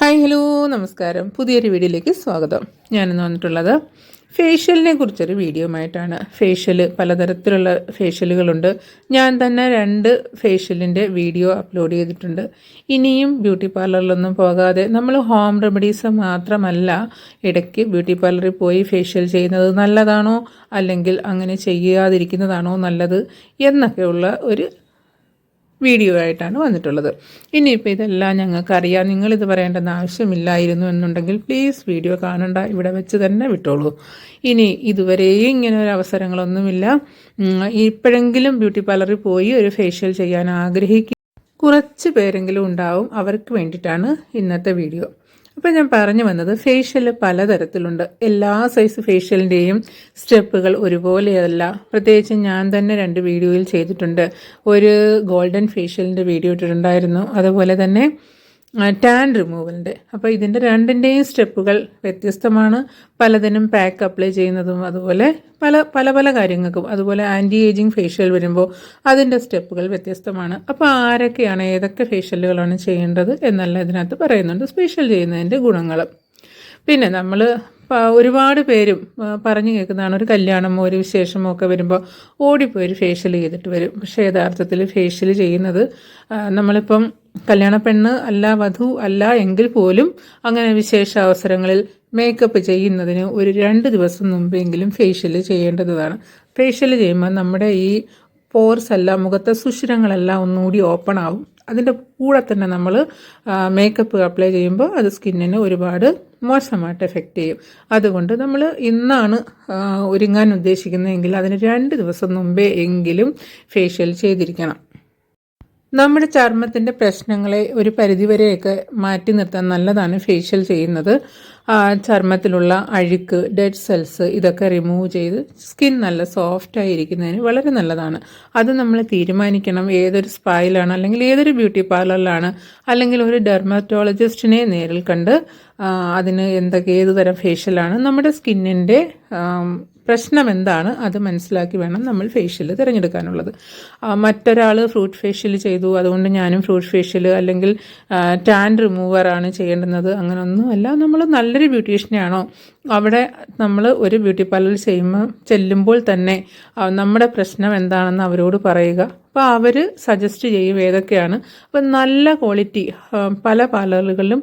Hi hello നമസ്കാരം. പുതിയൊരു വീഡിയോയിലേക്ക് സ്വാഗതം. ഞാനിന്ന് വന്നിട്ടുള്ളത് ഫേഷ്യലിനെ കുറിച്ചൊരു ആയിട്ടാണ് ഫേഷ്യൽ പലതരത്തിലുള്ള ഫേഷ്യലുകളുണ്ട്. ഞാൻ തന്നെ രണ്ട് ഫേഷ്യലിന്റെ വീഡിയോ അപ്ലോഡ് ചെയ്തിട്ടുണ്ട്. ഇനിയും ബ്യൂട്ടി പാർലറിലൊന്നും പോകാതെ നമ്മൾ ഹോം റെമഡീസ് മാത്രമല്ല ഇടയ്ക്ക് ബ്യൂട്ടി പാർലറിൽ പോയി ഫേഷ്യൽ ചെയ്യുന്നത് നല്ലതാണോ? അല്ലെങ്കിൽ അങ്ങനെ ചെയ്യാതിരിക്കുന്നതാണോ നല്ലത്? എന്നൊക്കെയുള്ള ഒരു വീഡിയോ ആയിട്ടാണ് വന്നിട്ടുള്ളത്. ഇനിയിപ്പോൾ ഇതെല്ലാം ഞങ്ങൾക്കറിയാം. നിങ്ങളിത് പറയേണ്ടെന്ന് ആവശ്യമില്ലായിരുന്നു എന്നുണ്ടെങ്കിൽ പ്ലീസ് വീഡിയോ കാണണ്ട. ഇവിടെ വെച്ച് തന്നെ വിട്ടോളൂ. ഇനി ഇതുവരെയും ഇങ്ങനെ ഒരു അവസരങ്ങളൊന്നുമില്ല. ഇപ്പോഴെങ്കിലും ബ്യൂട്ടി പാർലറിൽ പോയി ഒരു ഫേഷ്യൽ ചെയ്യാൻ ആഗ്രഹിക്കുക കുറച്ച് പേരെങ്കിലും ഉണ്ടാവും. അവർക്ക് വേണ്ടിയിട്ടാണ് ഇന്നത്തെ വീഡിയോ. അപ്പോൾ ഞാൻ പറഞ്ഞു വന്നത് ഫേഷ്യൽ പലതരത്തിലുണ്ട്. എല്ലാ സൈസ് ഫേഷ്യലിന്റെയും സ്റ്റെപ്പുകൾ ഒരുപോലെയല്ല. പ്രത്യേകിച്ച് ഞാൻ തന്നെ രണ്ട് വീഡിയോയിൽ ചെയ്തിട്ടുണ്ട്. ഒരു ഗോൾഡൻ ഫേഷ്യലിന്റെ വീഡിയോ ഇട്ടിട്ടുണ്ടായിരുന്നു. അതുപോലെ തന്നെ ടാൻ റിമൂവലിന്റെ അപ്പോൾ ഇതിന്റെ രണ്ടിന്റെയും സ്റ്റെപ്പുകൾ വ്യത്യസ്തമാണ്. പലതിനും പാക്ക് അപ്ലൈ ചെയ്യുന്നതും അതുപോലെ പല പല പല കാര്യങ്ങൾക്കും. അതുപോലെ ആന്റി ഏജിങ് ഫേഷ്യൽ വരുമ്പോൾ അതിന്റെ സ്റ്റെപ്പുകൾ വ്യത്യസ്തമാണ്. അപ്പോൾ ആരൊക്കെയാണ് ഏതൊക്കെ ഫേഷ്യലുകളാണ് ചെയ്യേണ്ടത് എന്നല്ല ഇതിനകത്ത് പറയുന്നുണ്ട്. സ്പെഷ്യൽ ചെയ്യുന്നതിന്റെ ഗുണങ്ങൾ പിന്നെ നമ്മൾ ഒരുപാട് പേരും പറഞ്ഞു കേൾക്കുന്നതാണ്. ഒരു കല്യാണമോ ഒരു വിശേഷമോ ഒക്കെ വരുമ്പോൾ ഓടിപ്പോയി ഒരു ഫേഷ്യൽ ചെയ്തിട്ട് വരും. പക്ഷേ യഥാർത്ഥത്തിൽ ഫേഷ്യൽ ചെയ്യുന്നത് നമ്മളിപ്പം കല്യാണ പെണ്ണ് അല്ല വധു അല്ല എങ്കിൽ പോലും അങ്ങനെ വിശേഷ അവസരങ്ങളിൽ മേക്കപ്പ് ചെയ്യുന്നതിന് ഒരു രണ്ട് ദിവസം മുമ്പെങ്കിലും ഫേഷ്യൽ ചെയ്യേണ്ടതാണ്. ഫേഷ്യൽ ചെയ്യുമ്പോൾ നമ്മുടെ ഈ പോർസ് അല്ല മുഖത്തെ സുഷിരങ്ങളെല്ലാം ഒന്നുകൂടി ഓപ്പൺ ആവും. അതിന്റെ കൂടെ തന്നെ നമ്മൾ മേക്കപ്പ് അപ്ലൈ ചെയ്യുമ്പോൾ അത് സ്കിന്നിന് ഒരുപാട് മോശമായിട്ട് എഫക്റ്റ് ചെയ്യും. അതുകൊണ്ട് നമ്മൾ ഇന്നാണ് ഒരുങ്ങാൻ ഉദ്ദേശിക്കുന്നതെങ്കിൽ അതിന് രണ്ട് ദിവസം മുമ്പേ എങ്കിലും ഫേഷ്യൽ ചെയ്തിരിക്കണം. നമ്മുടെ ചർമ്മത്തിന്റെ പ്രശ്നങ്ങളെ ഒരു പരിധിവരെയൊക്കെ മാറ്റി നിർത്താൻ നല്ലതാണ് ഫേഷ്യൽ ചെയ്യുന്നത്. ചർമ്മത്തിലുള്ള അഴുക്ക് ഡെഡ് സെൽസ് ഇതൊക്കെ റിമൂവ് ചെയ്ത് സ്കിൻ നല്ല സോഫ്റ്റ് ആയിരിക്കുന്നതിന് വളരെ നല്ലതാണ്. അത് നമ്മൾ തീരുമാനിക്കണം. ഏതൊരു സ്പായിലാണ് അല്ലെങ്കിൽ ഏതൊരു ബ്യൂട്ടി പാർലറിലാണ് അല്ലെങ്കിൽ ഒരു ഡെർമറ്റോളജിസ്റ്റിനെ നേരിൽ കണ്ട് അതിന് എന്തൊക്കെ ഏത് തരം ഫേഷ്യലാണ് നമ്മുടെ സ്കിന്നിന്റെ പ്രശ്നം എന്താണ് അത് മനസ്സിലാക്കി വേണം നമ്മൾ ഫേഷ്യൽ തിരഞ്ഞെടുക്കാനുള്ളത്. മറ്റൊരാൾ ഫ്രൂട്ട് ഫേഷ്യൽ ചെയ്തു അതുകൊണ്ട് ഞാനും ഫ്രൂട്ട് ഫേഷ്യൽ അല്ലെങ്കിൽ ടാൻ റിമൂവറാണ് ചെയ്യേണ്ടുന്നത്. അങ്ങനെയൊന്നുമല്ല നമ്മൾ നല്ലൊരു ബ്യൂട്ടീഷ്യനാണോ അവിടെ നമ്മൾ ഒരു ബ്യൂട്ടി പാർലറിൽ ചെയ്യുമ്പോൾ ചെല്ലുമ്പോൾ തന്നെ നമ്മുടെ പ്രശ്നം എന്താണെന്ന് അവരോട് പറയുക. അപ്പോൾ അവർ സജസ്റ്റ് ചെയ്യും ഏതൊക്കെയാണ്. അപ്പം നല്ല ക്വാളിറ്റി പല പാർലറുകളിലും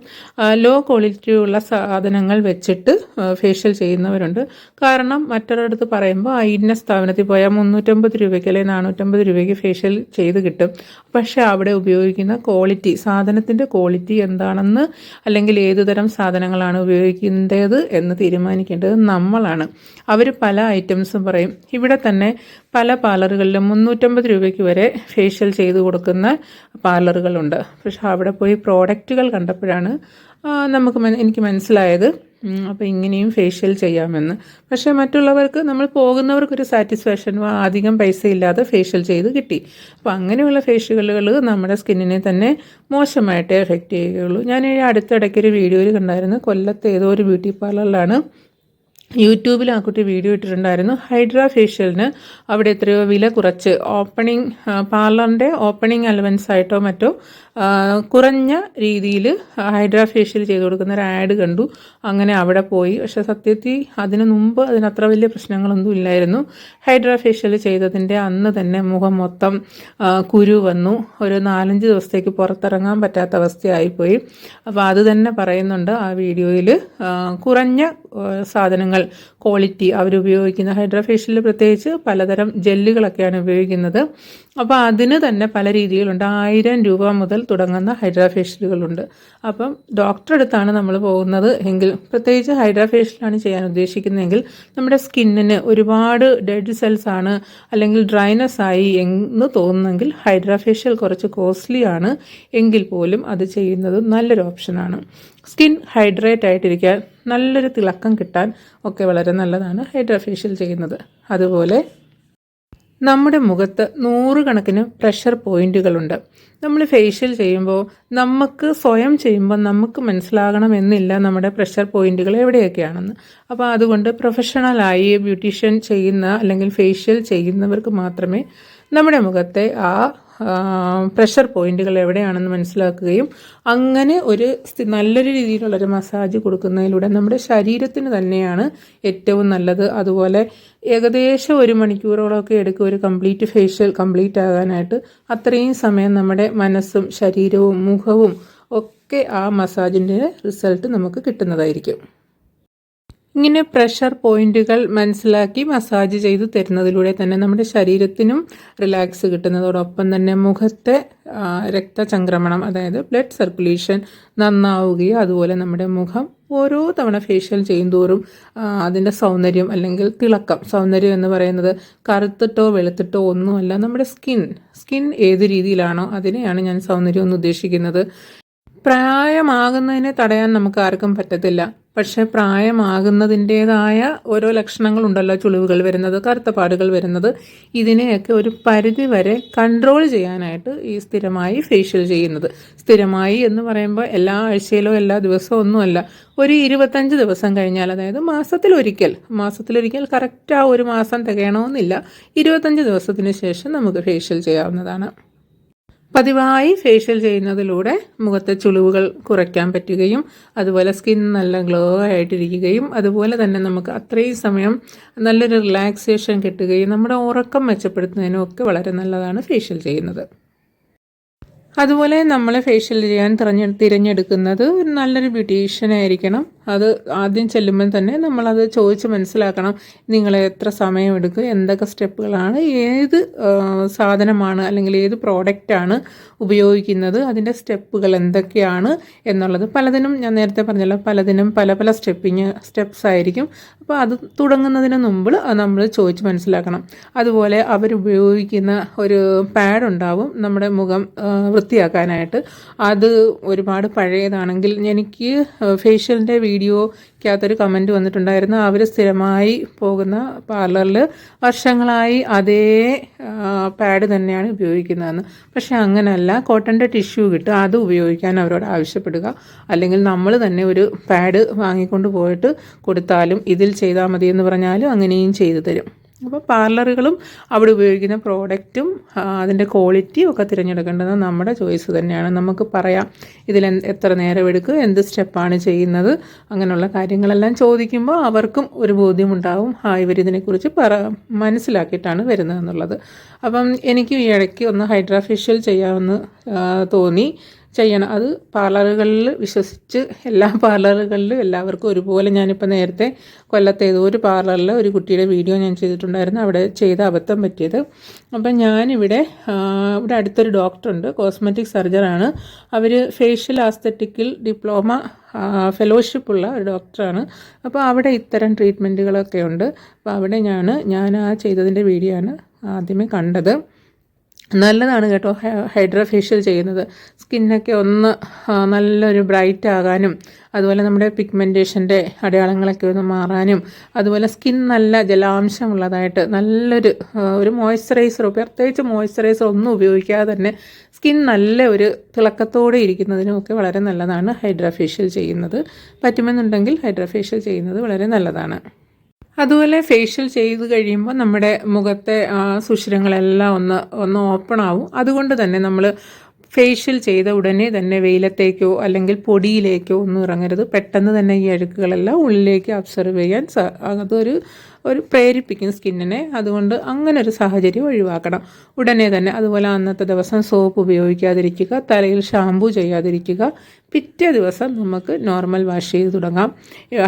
ലോ ക്വാളിറ്റിയുള്ള സാധനങ്ങൾ വെച്ചിട്ട് ഫേഷ്യൽ ചെയ്യുന്നവരുണ്ട്. കാരണം മറ്റൊരിടത്ത് പറയുമ്പോൾ ആ ഇന്ന സ്ഥാപനത്തിൽ പോയാൽ മുന്നൂറ്റമ്പത് രൂപയ്ക്ക് അല്ലെങ്കിൽ നാനൂറ്റമ്പത് രൂപയ്ക്ക് ഫേഷ്യൽ ചെയ്ത് കിട്ടും. പക്ഷേ അവിടെ ഉപയോഗിക്കുന്ന ക്വാളിറ്റി സാധനത്തിന്റെ ക്വാളിറ്റി എന്താണെന്ന് അല്ലെങ്കിൽ ഏതുതരം സാധനങ്ങളാണ് ഉപയോഗിക്കേണ്ടത് എന്ന് തീരുമാനിക്കേണ്ടത് നമ്മളാണ്. അവർ പല ഐറ്റംസും പറയും. ഇവിടെ തന്നെ പല പാർലറുകളിലും മുന്നൂറ്റമ്പത് രൂപയ്ക്ക് വരെ ഫേഷ്യൽ ചെയ്ത് കൊടുക്കുന്ന പാർലറുകളുണ്ട്. പക്ഷേ അവിടെ പോയി പ്രോഡക്റ്റുകൾ കണ്ടപ്പോഴാണ് നമുക്ക് എനിക്ക് മനസ്സിലായത് അപ്പോൾ ഇങ്ങനെയും ഫേഷ്യൽ ചെയ്യാമെന്ന്. പക്ഷേ മറ്റുള്ളവർക്ക് നമ്മൾ പോകുന്നവർക്കൊരു സാറ്റിസ്ഫാക്ഷൻ അധികം പൈസ ഇല്ലാതെ ഫേഷ്യൽ ചെയ്ത് കിട്ടി. അപ്പോൾ അങ്ങനെയുള്ള ഫേഷ്യലുകൾ നമ്മുടെ സ്കിന്നിനെ തന്നെ മോശമായിട്ടേ എഫക്റ്റ് ചെയ്യുകയുള്ളൂ. ഞാൻ ഈ അടുത്തിടയ്ക്കൊരു വീഡിയോയിൽ കണ്ടായിരുന്നു കൊല്ലത്തെ ഏതോ ഒരു ബ്യൂട്ടി പാർലറിലാണ് യൂട്യൂബിൽ ആ കുട്ടി വീഡിയോ ഇട്ടിട്ടുണ്ടായിരുന്നു. ഹൈഡ്ര ഫേഷ്യലിന് അവിടെ എത്രയോ വില കുറച്ച്. ഓപ്പണിംഗ് പാർലറിന്റെ ഓപ്പണിംഗ് അലവൻസ് ആയിട്ടോ മറ്റോ കുറഞ്ഞ രീതിയിൽ ഹൈഡ്രാ ഫേഷ്യൽ ചെയ്ത് കൊടുക്കുന്ന ഒരു ആഡ് കണ്ടു. അങ്ങനെ അവിടെ പോയി. പക്ഷേ സത്യത്തിൽ അതിനു മുമ്പ് അതിനത്ര വലിയ പ്രശ്നങ്ങളൊന്നും ഇല്ലായിരുന്നു. ഹൈഡ്രാ ഫേഷ്യൽ ചെയ്തതിന്റെ അന്ന് തന്നെ മുഖം മൊത്തം കുരു വന്നു. ഒരു നാലഞ്ച് ദിവസത്തേക്ക് പുറത്തിറങ്ങാൻ പറ്റാത്ത അവസ്ഥയായിപ്പോയി. അപ്പോൾ അത് തന്നെ പറയുന്നുണ്ട് ആ വീഡിയോയിൽ കുറഞ്ഞ സാധനങ്ങൾ ക്വാളിറ്റി അവരുപയോഗിക്കുന്ന ഉപയോഗിക്കുന്ന ഫേഷ്യലിൽ പ്രത്യേകിച്ച് പലതരം ജെല്ലുകളൊക്കെയാണ് ഉപയോഗിക്കുന്നത്. അപ്പോൾ അതിന് തന്നെ പല രീതിയിലുണ്ട് ആയിരം രൂപ മുതൽ തുടങ്ങുന്ന ഹൈഡ്രാഫേഷ്യലുകളുണ്ട് അപ്പം ഡോക്ടറെ അടുത്താണ് നമ്മൾ പോകുന്നത് എങ്കിൽ പ്രത്യേകിച്ച് ഹൈഡ്രാഫേഷ്യലാണ് ചെയ്യാൻ ഉദ്ദേശിക്കുന്നതെങ്കിൽ നമ്മുടെ സ്കിന്നിന് ഒരുപാട് ഡെഡ് സെൽസ് ആണ് അല്ലെങ്കിൽ ഡ്രൈനസ് ആയി എന്ന് തോന്നുന്നെങ്കിൽ ഹൈഡ്രാഫേഷ്യൽ കുറച്ച് കോസ്റ്റ്ലി ആണ്. എങ്കിൽ പോലും അത് ചെയ്യുന്നത് നല്ലൊരു ഓപ്ഷനാണ് സ്കിൻ ഹൈഡ്രേറ്റ് ആയിട്ടിരിക്കാൻ നല്ലൊരു തിളക്കം കിട്ടാൻ ഒക്കെ വളരെ നല്ലതാണ് ഹൈഡ്രാഫേഷ്യൽ ചെയ്യുന്നത്. അതുപോലെ നമ്മുടെ മുഖത്ത് നൂറുകണക്കിന് പ്രഷർ പോയിന്റുകളുണ്ട്. നമ്മൾ ഫേഷ്യൽ ചെയ്യുമ്പോൾ നമുക്ക് സ്വയം ചെയ്യുമ്പോൾ നമുക്ക് മനസ്സിലാകണമെന്നില്ല നമ്മുടെ പ്രഷർ പോയിന്റുകൾ എവിടെയൊക്കെയാണെന്ന്. അപ്പോൾ അതുകൊണ്ട് പ്രൊഫഷണലായി ബ്യൂട്ടീഷ്യൻ ചെയ്യുന്ന അല്ലെങ്കിൽ ഫേഷ്യൽ ചെയ്യുന്നവർക്ക് മാത്രമേ നമ്മുടെ മുഖത്തെ ആ പ്രഷർ പോയിന്റുകൾ എവിടെയാണെന്ന് മനസ്സിലാക്കുകയും അങ്ങനെ ഒരു നല്ലൊരു രീതിയിലുള്ളൊരു മസാജ് കൊടുക്കുന്നതിലൂടെ നമ്മുടെ ശരീരത്തിന് തന്നെയാണ് ഏറ്റവും നല്ലത്. അതുപോലെ ഏകദേശം ഒരു മണിക്കൂറോളമൊക്കെ എടുക്കുക ഒരു കംപ്ലീറ്റ് ഫേഷ്യൽ കംപ്ലീറ്റ് ആകാനായിട്ട്. അത്രയും സമയം നമ്മുടെ മനസ്സും ശരീരവും മുഖവും ഒക്കെ ആ മസാജിന്റെ റിസൾട്ട് നമുക്ക് കിട്ടുന്നതായിരിക്കും. ഇങ്ങനെ പ്രഷർ പോയിന്റുകൾ മനസ്സിലാക്കി മസാജ് ചെയ്ത് തരുന്നതിലൂടെ തന്നെ നമ്മുടെ ശരീരത്തിനും റിലാക്സ് കിട്ടുന്നതോടൊപ്പം തന്നെ മുഖത്തെ രക്തചംക്രമണം അതായത് ബ്ലഡ് സർക്കുലേഷൻ നന്നാവുകയും അതുപോലെ നമ്മുടെ മുഖം ഓരോ തവണ ഫേഷ്യൽ ചെയ്യുന്തോറും തോറും അതിന്റെ സൗന്ദര്യം അല്ലെങ്കിൽ തിളക്കം സൗന്ദര്യം എന്ന് പറയുന്നത് കറുത്തിട്ടോ വെളുത്തിട്ടോ ഒന്നുമല്ല നമ്മുടെ സ്കിൻ സ്കിൻ ഏത് രീതിയിലാണോ അതിനെയാണ് ഞാൻ സൗന്ദര്യം എന്ന് ഉദ്ദേശിക്കുന്നത്. പ്രായമാകുന്നതിനെ തടയാൻ നമുക്ക് ആർക്കും പറ്റത്തില്ല. പക്ഷെ പ്രായമാകുന്നതിന്റെതായ ഓരോ ലക്ഷണങ്ങളുണ്ടല്ലോ ചുളിവുകൾ വരുന്നത് കറുത്ത പാടുകൾ വരുന്നത്. ഇതിനെയൊക്കെ ഒരു പരിധി വരെ കൺട്രോൾ ചെയ്യാനായിട്ട് ഈ സ്ഥിരമായി ഫേഷ്യൽ ചെയ്യുന്നത്. സ്ഥിരമായി എന്ന് പറയുമ്പോൾ എല്ലാ ആഴ്ചയിലോ എല്ലാ ദിവസവും ഒന്നുമല്ല ഒരു ഇരുപത്തഞ്ച് ദിവസം കഴിഞ്ഞാൽ അതായത് മാസത്തിലൊരിക്കൽ മാസത്തിലൊരിക്കൽ കറക്റ്റ് ആ ഒരു മാസം തികയണമെന്നില്ല. ഇരുപത്തഞ്ച് ദിവസത്തിന് ശേഷം നമുക്ക് ഫേഷ്യൽ ചെയ്യാവുന്നതാണ്. പതിവായി ഫേഷ്യൽ ചെയ്യുന്നതിലൂടെ മുഖത്തെ ചുളിവുകൾ കുറയ്ക്കാൻ പറ്റുകയും അതുപോലെ സ്കിൻ നല്ല ഗ്ലോ ആയിട്ടിരിക്കുകയും അതുപോലെ തന്നെ നമുക്ക് അത്രയും സമയം നല്ലൊരു റിലാക്സേഷൻ കിട്ടുകയും നമ്മുടെ ഉറക്കം മെച്ചപ്പെടുത്തുന്നതിനും ഒക്കെ വളരെ നല്ലതാണ് ഫേഷ്യൽ ചെയ്യുന്നത്. അതുപോലെ നമ്മൾ ഫേഷ്യൽ ചെയ്യാൻ തിരഞ്ഞെ തിരഞ്ഞെടുക്കുന്നത് നല്ലൊരു ബ്യൂട്ടീഷ്യൻ ആയിരിക്കണം. അത് ആദ്യം ചെല്ലുമ്പോൾ തന്നെ നമ്മളത് ചോദിച്ച് മനസ്സിലാക്കണം. നിങ്ങൾ എത്ര സമയം എടുക്കും? എന്തൊക്കെ സ്റ്റെപ്പുകളാണ്? ഏത് സാധനമാണ് അല്ലെങ്കിൽ ഏത് പ്രോഡക്റ്റാണ് ഉപയോഗിക്കുന്നത്? അതിന്റെ സ്റ്റെപ്പുകൾ എന്തൊക്കെയാണ് എന്നുള്ളത് പലതിനും ഞാൻ നേരത്തെ പറഞ്ഞല്ലോ. പലതിനും പല പല സ്റ്റെപ്പിങ് സ്റ്റെപ്സ് ആയിരിക്കും. അപ്പോൾ അത് തുടങ്ങുന്നതിന് മുമ്പ് നമ്മൾ ചോദിച്ച് മനസ്സിലാക്കണം. അതുപോലെ അവരുപയോഗിക്കുന്ന ഒരു പാഡ് ഉണ്ടാവും. നമ്മുടെ മുഖം വൃത്തിയാക്കാനായിട്ട് അത് ഒരുപാട് പഴയതാണെങ്കിൽ എനിക്ക് ഫേഷ്യലിന്റെ വീഡിയോക്കകത്തൊരു കമന്റ് വന്നിട്ടുണ്ടായിരുന്നു. അവർ സ്ഥിരമായി പോകുന്ന പാർലറിൽ വർഷങ്ങളായി അതേ പാഡ് തന്നെയാണ് ഉപയോഗിക്കുന്നതെന്ന്. പക്ഷേ അങ്ങനെയല്ല കോട്ടന്റെ ടിഷ്യൂ കിട്ടും. അത് ഉപയോഗിക്കാൻ അവരോട് ആവശ്യപ്പെടുക. അല്ലെങ്കിൽ നമ്മൾ തന്നെ ഒരു പാഡ് വാങ്ങിക്കൊണ്ട് പോയിട്ട് കൊടുത്താലും ഇതിൽ ചെയ്താൽ മതിയെന്ന് പറഞ്ഞാലും അങ്ങനെയും ചെയ്തു തരും. അപ്പോൾ പാർലറുകളും അവിടെ ഉപയോഗിക്കുന്ന പ്രോഡക്റ്റും അതിന്റെ ക്വാളിറ്റിയും ഒക്കെ തിരഞ്ഞെടുക്കേണ്ടത് നമ്മുടെ ചോയ്സ് തന്നെയാണ്. നമുക്ക് പറയാം ഇതിൽ എത്ര നേരം എടുക്കും എന്ത് സ്റ്റെപ്പാണ് ചെയ്യുന്നത് അങ്ങനെയുള്ള കാര്യങ്ങളെല്ലാം ചോദിക്കുമ്പോൾ അവർക്കും ഒരു ബോധ്യമുണ്ടാവും. ആ ഇവരിതിനെക്കുറിച്ച് പറ മനസ്സിലാക്കിയിട്ടാണ് വരുന്നതെന്നുള്ളത്. അപ്പം എനിക്ക് ഈ ഇടയ്ക്ക് ഒന്ന് ഹൈഡ്രാഫേഷ്യൽ ചെയ്യാമെന്ന് തോന്നി. ചെയ്യണം. അത് പാർലറുകളിൽ വിശ്വസിച്ച് എല്ലാ പാർലറുകളിലും എല്ലാവർക്കും ഒരുപോലെ ഞാനിപ്പോൾ നേരത്തെ കൊല്ലത്തെ ഏതോ ഒരു പാർലറിൽ ഒരു കുട്ടിയുടെ വീഡിയോ ഞാൻ ചെയ്തിട്ടുണ്ടായിരുന്നു. അവിടെ ചെയ്ത അബദ്ധം പറ്റിയത്. അപ്പം ഞാനിവിടെ ഇവിടെ അടുത്തൊരു ഡോക്ടറുണ്ട് കോസ്മെറ്റിക് സർജറാണ് അവർ ഫേഷ്യൽ ആസ്തറ്റിക്കിൽ ഡിപ്ലോമ ഫെലോഷിപ്പുള്ള ഒരു ഡോക്ടറാണ്. അപ്പോൾ അവിടെ ഇത്തരം ട്രീറ്റ്മെന്റുകളൊക്കെ ഉണ്ട്. അപ്പോൾ അവിടെ ഞാൻ ഞാൻ ആ ചെയ്തതിന്റെ വീഡിയോ ആണ് ആദ്യമേ കണ്ടത്. നല്ലതാണ് കേട്ടോ ഹൈഡ്ര ഫേഷ്യൽ ചെയ്യുന്നത്. സ്കിന്നൊക്കെ ഒന്ന് നല്ലൊരു ബ്രൈറ്റ് ആകാനും അതുപോലെ നമ്മുടെ പിഗ്മെന്റേഷന്റെ അടയാളങ്ങളൊക്കെ ഒന്ന് മാറാനും അതുപോലെ സ്കിൻ നല്ല ജലാംശമുള്ളതായിട്ട് നല്ലൊരു ഒരു മോയ്സ്ചറൈസർ പ്രത്യേകിച്ച് മോയ്സ്ചറൈസർ ഒന്നും ഉപയോഗിക്കാതെ തന്നെ സ്കിൻ നല്ല ഒരു തിളക്കത്തോടെ ഇരിക്കുന്നതിനുമൊക്കെ വളരെ നല്ലതാണ് ഹൈഡ്ര ഫേഷ്യൽ ചെയ്യുന്നത്. പറ്റുമെന്നുണ്ടെങ്കിൽ ഹൈഡ്ര ഫേഷ്യൽ ചെയ്യുന്നത് വളരെ നല്ലതാണ്. അതുപോലെ ഫേഷ്യൽ ചെയ്ത് കഴിയുമ്പോൾ നമ്മുടെ മുഖത്തെ സുഷിരങ്ങളെല്ലാം ഒന്ന് ഒന്ന് ഓപ്പൺ ആവും. അതുകൊണ്ട് തന്നെ നമ്മൾ ഫേഷ്യൽ ചെയ്ത ഉടനെ തന്നെ വെയിലത്തേക്കോ അല്ലെങ്കിൽ പൊടിയിലേക്കോ ഒന്നും ഇറങ്ങരുത്. പെട്ടെന്ന് തന്നെ ഈ അഴുക്കുകളെല്ലാം ഉള്ളിലേക്ക് അബ്സർവ് ചെയ്യാൻ അതൊരു ഒരു പ്രേരിപ്പിക്കും സ്കിന്നിനെ. അതുകൊണ്ട് അങ്ങനെ ഒരു സാഹചര്യം ഒഴിവാക്കണം. ഉടനെ തന്നെ അതുപോലെ അന്നത്തെ ദിവസം സോപ്പ് ഉപയോഗിക്കാതിരിക്കുക തലയിൽ ഷാമ്പു ചെയ്യാതിരിക്കുക. പിറ്റേ ദിവസം നമുക്ക് നോർമൽ വാഷ് ചെയ്ത് തുടങ്ങാം.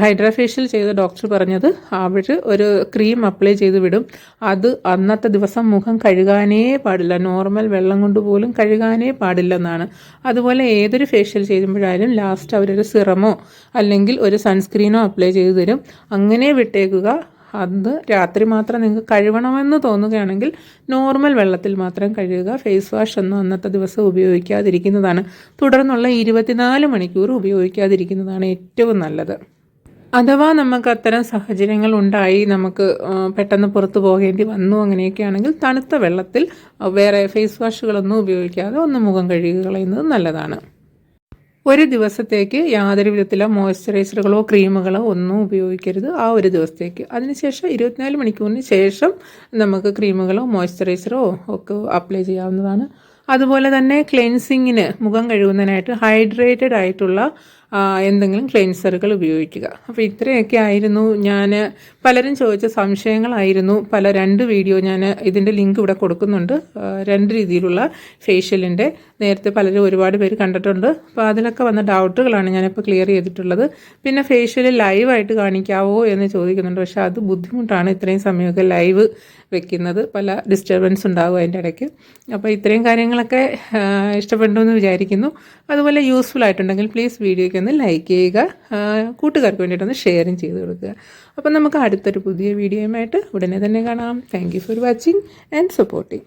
ഹൈഡ്രാഫേഷ്യൽ ചെയ്ത ഡോക്ടർ പറഞ്ഞത് അവർ ഒരു ക്രീം അപ്ലൈ ചെയ്ത് വിടും. അത് അന്നത്തെ ദിവസം മുഖം കഴുകാനേ പാടില്ല. നോർമൽ വെള്ളം കൊണ്ട് പോലും കഴുകാനേ പാടില്ലെന്നാണ്. അതുപോലെ ഏതൊരു ഫേഷ്യൽ ചെയ്യുമ്പോഴായാലും ലാസ്റ്റ് അവരൊരു സിറമോ അല്ലെങ്കിൽ ഒരു സൺസ്ക്രീനോ അപ്ലൈ ചെയ്ത് തരും. അങ്ങനെ വിട്ടേക്കുക. അത് രാത്രി മാത്രം നിങ്ങൾക്ക് കഴുകണമെന്ന് തോന്നുകയാണെങ്കിൽ നോർമൽ വെള്ളത്തിൽ മാത്രം കഴുകുക ഫേസ് വാഷ് ഒന്നും അന്നത്തെ ദിവസം ഉപയോഗിക്കാതിരിക്കുന്നതാണ്. തുടർന്നുള്ള ഇരുപത്തിനാല് മണിക്കൂർ ഉപയോഗിക്കാതിരിക്കുന്നതാണ് ഏറ്റവും നല്ലത്. അഥവാ നമുക്ക് അത്തരം സാഹചര്യങ്ങൾ ഉണ്ടായി നമുക്ക് പെട്ടെന്ന് പുറത്തു പോകേണ്ടി വന്നു അങ്ങനെയൊക്കെ ആണെങ്കിൽ തണുത്ത വെള്ളത്തിൽ വേറെ ഫേസ് വാഷുകളൊന്നും ഉപയോഗിക്കാതെ ഒന്ന് മുഖം കഴുകി കളയുന്നത് നല്ലതാണ്. ഒരു ദിവസത്തേക്ക് യാതൊരു വിധത്തിലുള്ള മോയ്സ്ചറൈസറുകളോ ക്രീമുകളോ ഒന്നും ഉപയോഗിക്കരുത്. ആ ഒരു ദിവസത്തേക്ക്. അതിനുശേഷം ഇരുപത്തിനാല് മണിക്കൂറിന് ശേഷം നമുക്ക് ക്രീമുകളോ മോയ്സ്ചറൈസറോ ഒക്കെ അപ്ലൈ ചെയ്യാവുന്നതാണ്. അതുപോലെ തന്നെ ക്ലെൻസിങ്ങിന് മുഖം കഴുകുന്നതിനായിട്ട് ഹൈഡ്രേറ്റഡ് ആയിട്ടുള്ള എന്തെങ്കിലും ക്ലെൻസറുകൾ ഉപയോഗിക്കുക. അപ്പോൾ ഇത്രയൊക്കെ ആയിരുന്നു. ഞാൻ പലരും ചോദിച്ച സംശയങ്ങളായിരുന്നു. പല രണ്ട് വീഡിയോ ഞാൻ ഇതിന്റെ ലിങ്ക് ഇവിടെ കൊടുക്കുന്നുണ്ട്. രണ്ട് രീതിയിലുള്ള ഫേഷ്യലിന്റെ. നേരത്തെ പലരും ഒരുപാട് പേര് കണ്ടിട്ടുണ്ട്. അപ്പോൾ അതിലൊക്കെ വന്ന ഡൗട്ടുകളാണ് ഞാനിപ്പോൾ ക്ലിയർ ചെയ്തിട്ടുള്ളത്. പിന്നെ ഫേഷ്യൽ ലൈവായിട്ട് കാണിക്കാവോ എന്ന് ചോദിക്കുന്നുണ്ട്. പക്ഷേ അത് ബുദ്ധിമുട്ടാണ് ഇത്രയും സമയമൊക്കെ ലൈവ് വെക്കുന്നത്. പല ഡിസ്റ്റർബൻസ് ഉണ്ടാകും അതിന്റെ ഇടയ്ക്ക്. അപ്പോൾ ഇത്രയും കാര്യങ്ങളൊക്കെ ഇഷ്ടപ്പെട്ടു എന്ന് വിചാരിക്കുന്നു. അതുപോലെ യൂസ്ഫുൾ ആയിട്ടുണ്ടെങ്കിൽ പ്ലീസ് വീഡിയോയ്ക്ക് ഒന്ന് ലൈക്ക് ചെയ്യുക. കൂട്ടുകാർക്ക് വേണ്ടിയിട്ടൊന്ന് ഷെയറും ചെയ്ത് കൊടുക്കുക. അപ്പം നമുക്ക് അടുത്തൊരു പുതിയ വീഡിയോയുമായിട്ട് ഉടനെ തന്നെ കാണാം. Thank for watching and supporting